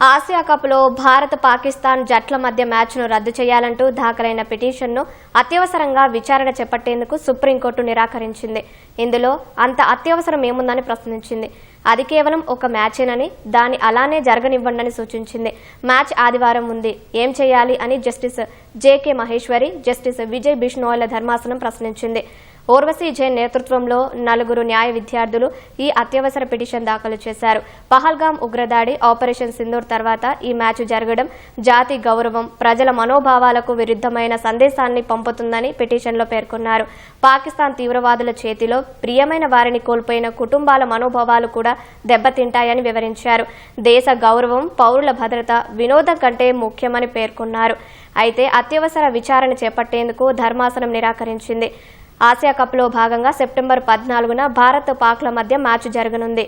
Asia కప్లో భారత్ పాకిస్తాన్ జట్ల మధ్య మ్యాచ్ను రద్దు చేయాలంటూ దాఖలైన పిటిషన్ను అత్యవసరంగా విచారణ చేపట్టేందుకు సుప్రీంకోర్టు నిరాకరించింది. ఇందులో అంత అత్యవసరం ఏముందని ప్రశ్నించింది. అది కేవలం ఒక మ్యాచేనని దాన్ని అలానే జరగనివ్వండని సూచించింది. మ్యాచ్ ఆదివారం ఉంది. ఏం చేయాలి అని justice J K Maheshwari justice Vijay బిష్ణోయ్ల ధర్మాసనం ప్రశ్నించింది. ఓర్వశీ జైన్ నేతృత్వంలో నలుగురు న్యాయ విద్యార్థులు ఈ అత్యవసర పిటిషన్ దాఖలు చేశారు. పహల్గాం ఉగ్రదాడి ఆపరేషన్ సింధూర్ తర్వాత ఈ మ్యాచ్ జరగడం జాతి గౌరవం ప్రజల మనోభావాలకు విరుద్ధమైన సందేశాన్ని పంపుతుందని పిటిషన్లో పేర్కొన్నారు. పాకిస్తాన్ తీవ్రవాదుల చేతిలో ప్రియమైన వారిని కోల్పోయిన కుటుంబాల మనోభావాలు కూడా దెబ్బతింటాయని వివరించారు. దేశ గౌరవం పౌరుల భద్రత వినోదం కంటే ముఖ్యమని పేర్కొన్నారు. అయితే అత్యవసర విచారణ చేపట్టేందుకు ధర్మాసనం నిరాకరించింది. ఆసియా కప్లో భాగంగా సెప్టెంబర్ పద్నాలుగున భారత్ పాక్ల మధ్య మ్యాచ్ జరగనుంది.